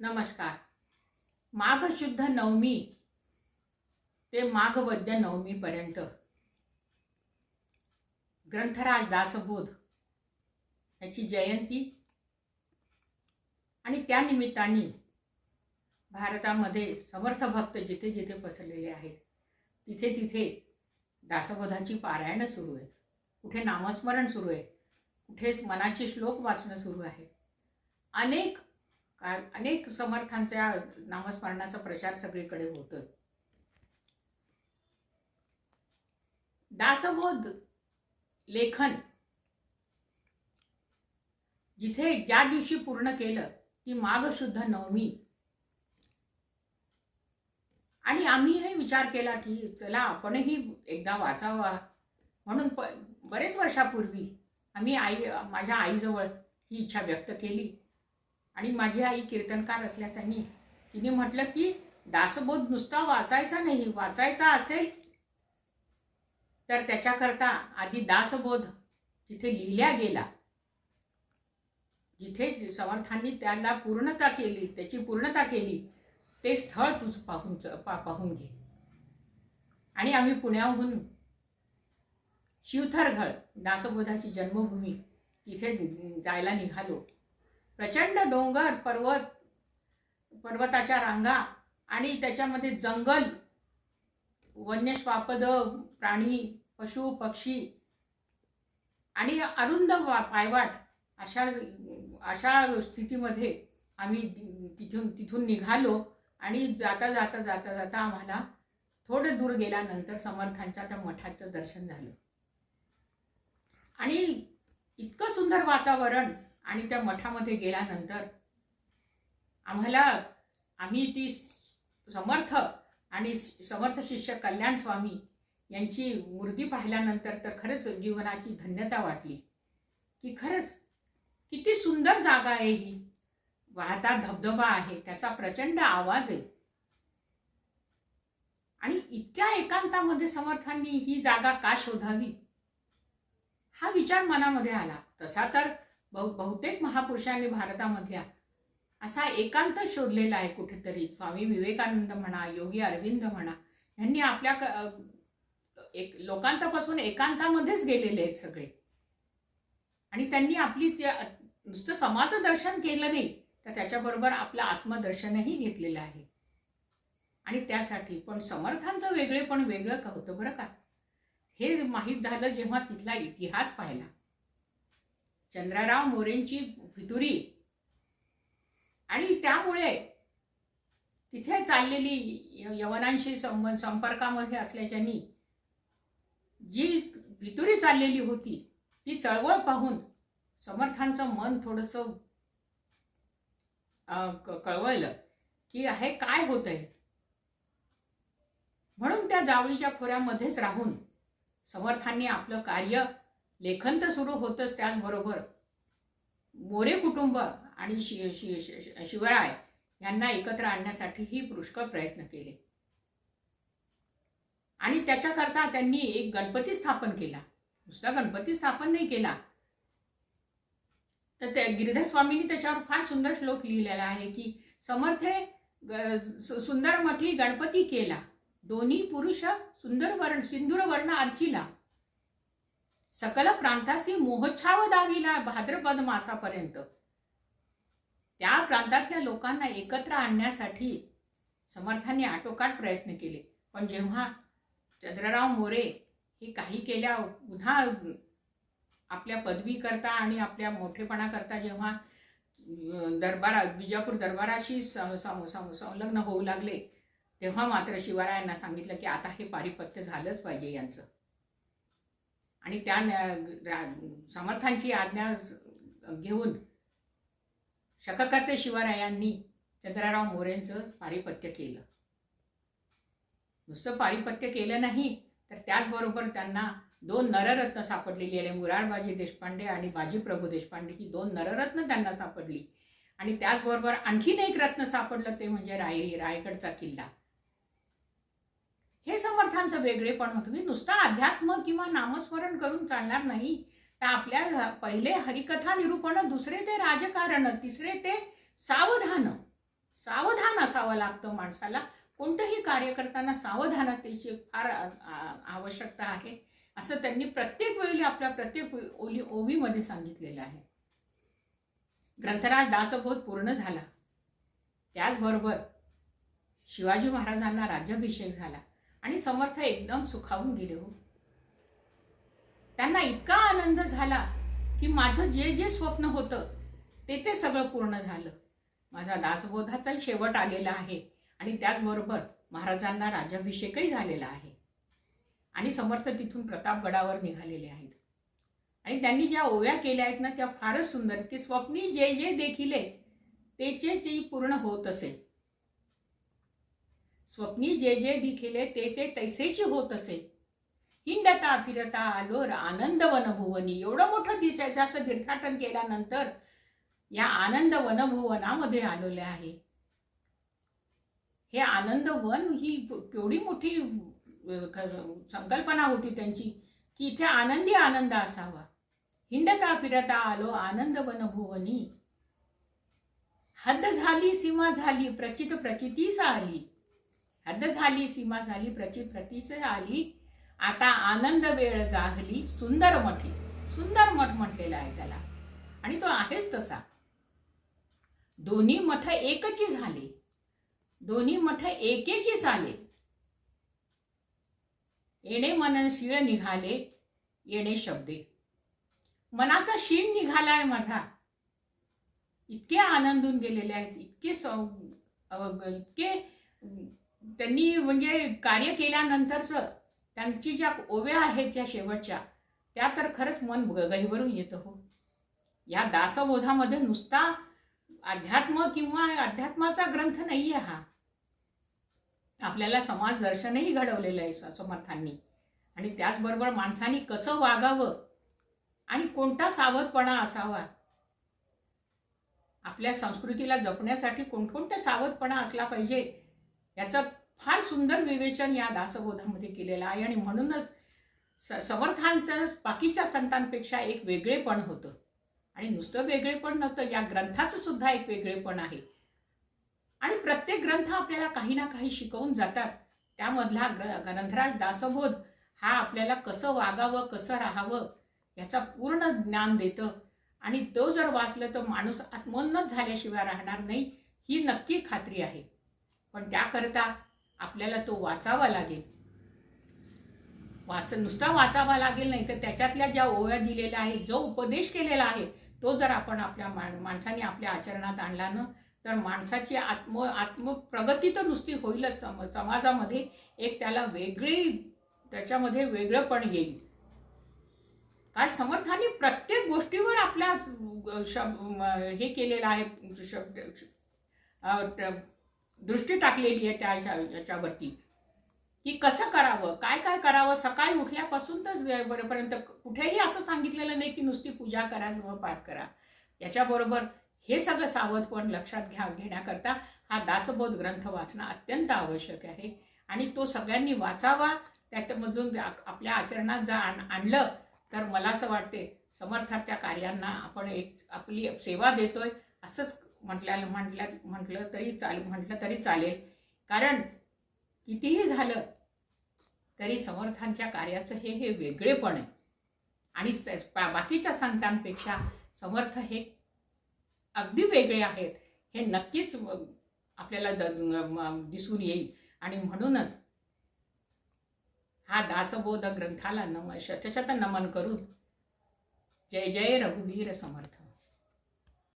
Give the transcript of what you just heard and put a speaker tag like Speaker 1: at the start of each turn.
Speaker 1: नमस्कार. माघ शुद्ध नवमी ते माघवद्य नवमीपर्यंत ग्रंथराज दासबोध याची जयंती आणि त्यानिमित्ताने भारतामध्ये समर्थ भक्त जिथे जिथे पसरलेले आहेत तिथे तिथे दासबोधाची पारायणं सुरू आहेत कुठे नामस्मरण सुरू आहे कुठे मनाचे श्लोक वाचणं सुरू आहे. अनेक काय अनेक समर्थांच्या नामस्मरणाचा प्रचार सगळीकडे होतोय. दासबोध लेखन जिथे ज्या दिवशी पूर्ण केलं ती माघ शुद्ध नवमी. आणि आम्हीही विचार केला की चला आपणही एकदा वाचावा. म्हणून प बरेच वर्षापूर्वी आम्ही आई माझ्या आईजवळ ही इच्छा व्यक्त केली. आणि माझी आई कीर्तनकार असल्याच्यानी तिने म्हटलं की दासबोध नुसता वाचायचा नाही वाचायचा असेल तर त्याच्याकरता आधी दासबोध तिथे लिहिल्या गेला जिथे समर्थांनी त्याला पूर्णता केली त्याची पूर्णता केली ते स्थळ तुझं पाहून पा पाहून घे. आणि आम्ही पुण्याहून शिवथरघळ दासबोधाची जन्मभूमी तिथे जायला निघालो. प्रचंड डोंगर पर्वत पर्वताच्या रांगा आणि त्याच्यामध्ये जंगल वन्यस्वापद प्राणी पशु पक्षी आणि अरुंद वा पायवाट अशा अशा स्थितीमध्ये आम्ही तिथून तिथून निघालो आणि जाता जाता जाता जाता आम्हाला थोडं दूर गेल्यानंतर समर्थांच्या त्या मठाचं दर्शन झालं. आणि इतकं सुंदर वातावरण आणि त्या मठामध्ये गेल्यानंतर आम्हाला आम्ही ती समर्थ आणि समर्थ शिष्य कल्याण स्वामी यांची मूर्ती पाहिल्यानंतर तर खरंच जीवनाची धन्यता वाटली. की खरंच किती सुंदर जागा आहे ही. वाहता धबधबा आहे त्याचा प्रचंड आवाज आहे. आणि इतक्या एकांतामध्ये समर्थांनी ही जागा का शोधावी? हा विचार मनामध्ये आला. तसा तर बहुतेक महापुरुषांनी भारतामधल्या असा एकांत शोधलेला आहे कुठेतरी. स्वामी विवेकानंद म्हणा योगी अरविंद म्हणा यांनी आपल्या एक लोकांतापासून एकांतामध्येच गेलेले आहेत सगळे. आणि त्यांनी आपली त्या नुसतं समाजदर्शन दर्शन केलं नाही तर त्याच्याबरोबर आपलं आत्मदर्शनही घेतलेलं आहे. आणि त्यासाठी पण समर्थांचं वेगळे पण वेगळं होतं बरं का? हे माहीत झालं जेव्हा तिथला इतिहास पाहिला. चंद्रराव मोरेंची फितुरी. आणि त्यामुळे तिथे चाललेली यवनांशी संबंध संपर्कामध्ये असल्याच्यानी जी भितुरी चाललेली होती ती चळवळ पाहून समर्थांचं मन थोडंसं कळवलं की हे काय होत आहे म्हणून त्या जावळीच्या खोऱ्यामध्येच राहून समर्थांनी आपलं कार्य लेखन तर सुरू होतंच त्याचबरोबर मोरे कुटुंब आणि शि शि शिवराय यांना एकत्र आणण्यासाठीही पुष्कळ प्रयत्न केले. आणि त्याच्याकरता त्यांनी एक गणपती स्थापन केला. नुसता गणपती स्थापन नाही केला. तर त्या गिरिधर स्वामींनी त्याच्यावर फार सुंदर श्लोक लिहिलेला आहे की समर्थे सुंदर मठी गणपती केला. दोन्ही पुरुष सुंदर वर्ण सिंदूर वर्ण अर्चिला. सकल प्रांतासी मोहच्छाव दाविला भाद्रपद मासापर्यंत त्या प्रांतातल्या लोकांना एकत्र आणण्यासाठी समर्थांनी आटोकाट प्रयत्न केले. पण जेव्हा चंद्रराव मोरे हे काही केल्या पुन्हा आपल्या पदवीकरता आणि आपल्या मोठेपणाकरता जेव्हा दरबारा विजापूर दरबाराशी संलग्न होऊ लागले तेव्हा मात्र शिवरायांना सांगितलं की आता हे पारिपत्य झालंच पाहिजे यांचं. आणि त्या समर्थांची आज्ञा घेऊन शककर्ते शिवरायांनी चंद्रराव मोरेंचं पारिपत्य केलं. नुसतं पारिपत्य केलं नाही तर त्याचबरोबर त्यांना दोन नररत्न सापडलेली आहे. मुरारबाजी देशपांडे आणि बाजीप्रभू देशपांडे ही दोन नररत्न त्यांना सापडली. आणि त्याचबरोबर आणखीन एक रत्न सापडलं ते म्हणजे राय रायगडचा किल्ला. हे समर्थांचं वेगळेपण होतं. की नुसतं अध्यात्म किंवा नामस्मरण करून चालणार नाही. तर आपल्या पहिले हरिकथा निरूपण दुसरे ते राजकारण तिसरे ते सावधान. सावधान असावं लागतं माणसाला. कोणतंही कार्य करताना सावधानतेची फार आवश्यकता आहे. असं त्यांनी प्रत्येक वेळी आपल्या प्रत्येक ओली ओवीमध्ये सांगितलेलं आहे. ग्रंथराज दासबोध पूर्ण झाला. त्याचबरोबर शिवाजी महाराजांना राज्याभिषेक झाला. आणि समर्थ एकदम सुखावून गेले हो. त्यांना इतका आनंद झाला की माझं जे जे स्वप्न होतं ते ते सगळं पूर्ण झालं. माझा दासबोधाचाही शेवट आलेला आहे आणि त्याचबरोबर महाराजांना राजाभिषेकही झालेला आहे. आणि समर्थ तिथून प्रतापगडावर निघालेले आहेत. आणि त्यांनी ज्या ओव्या केल्या आहेत ना त्या फारच सुंदर आहेत की स्वप्नी जे जे देखिले तेचे ते पूर्ण होत असेल स्वप्नी जे जे दिखिले ते ते तैसेची होत असे. हिंडता फिरता आलो र- आनंद वनभुवनी. एवढं मोठं ती तीर्थाटन केल्यानंतर या आनंद वनभुवनामध्ये आलेले आहे. हे आनंद वन ही केवढी मोठी क- संकल्पना होती त्यांची की इथे आनंदी आनंद असावा. हिंडता फिरता आलो आनंद वनभुवनी. हद्द झाली सीमा झाली प्रचित प्रचितीस आली. हद्द झाली सीमा झाली प्रची प्रतीच आली आता आनंद वेळ जागली सुंदर मठी सुंदर मठ म्हटलेला आहे त्याला. आणि तो आहेच तसा. दोन्ही मठ एकची झाले. दोन्ही मठ एकेची चाले येणे मनन शिळ निघाले येणे शब्दे. मनाचा शीण निघालाय माझा. इतके आनंदून गेलेले आहेत इतके सौ- इतके त्यांनी म्हणजे कार्य केल्यानंतरच त्यांची ज्या ओव्या आहेत ज्या शेवटच्या त्या तर खरंच मन ग- गहिवरून येतं हो. या दासबोधामध्ये नुसता अध्यात्म किंवा अध्यात्माचा ग्रंथ नाही आहे हा. आपल्याला समाज दर्शनही घडवलेलं आहे समर्थांनी. आणि त्याचबरोबर माणसाने कसं वागावं आणि कोणता सावधपणा असावा? आपल्या संस्कृतीला जपण्यासाठी कोणकोणता सावधपणा असला पाहिजे? याचं फार सुंदर विवेचन या दासबोधामध्ये केलेलं आहे आणि म्हणूनच स समर्थांचं बाकीच्या संतांपेक्षा एक वेगळेपण होतं. आणि नुसतं वेगळेपण नव्हतं या ग्रंथाचं सुद्धा एक वेगळेपण आहे. आणि प्रत्येक ग्रंथ आपल्याला काही ना काही शिकवून जातात. त्यामधला ग्र ग्रंथराज दासबोध हा आपल्याला कसं वागावं कसं राहावं याचा पूर्ण ज्ञान देतं. आणि तो जर वाचलं तर माणूस आत्मोन्नत झाल्याशिवाय राहणार नाही ही नक्की खात्री आहे. पण त्याकरता आपल्याला तो वाचावा लागेल. वाच नुसता वाचावा लागेल नाही तर त्याच्यातल्या ज्या ओव्या दिलेल्या आहेत जो उपदेश केलेला आहे तो जर आपण आपल्या मान माणसाने आपल्या आचरणात आणला ना तर माणसाची आत्म आत्मप्रगती तर नुसती होईलच सम समाजामध्ये. एक त्याला वेगळी त्याच्यामध्ये वेगळं पण येईल. कारण समर्थाने प्रत्येक गोष्टीवर आपल्या शब हे केलेलं आहे शब्द दृष्टी टाकलेली आहे त्या ह्या- याच्यावरती. की कसं करावं? काय काय करावं? सकाळी उठल्यापासून तर बरोपर्यंत कुठेही असं सांगितलेलं नाही की नुसती पूजा करा गृहपाठ करा. याच्याबरोबर हे सगळं सावधपण लक्षात घ्या घेण्याकरता हा दासबोध ग्रंथ वाचणं अत्यंत आवश्यक आहे. आणि तो सगळ्यांनी वाचावा. त्याच्यामधून आपल्या आचरणात जर आण आणलं तर मला असं वाटते समर्थाच्या कार्यांना आपण एक आपली सेवा देतोय असंच म्हटल्या म्हटल्या म्हटलं तरी चाल म्हटलं तरी चालेल. कारण कितीही झालं तरी समर्थांच्या कार्याचं हे हे वेगळेपण आहे. आणि बाकीच्या संतांपेक्षा समर्थ हे अगदी वेगळे आहेत. हे नक्कीच आपल्याला द दिसून येईल. आणि म्हणूनच हा दासबोध ग्रंथाला नम शतशत नमन करून जय जय रघुवीर समर्थ.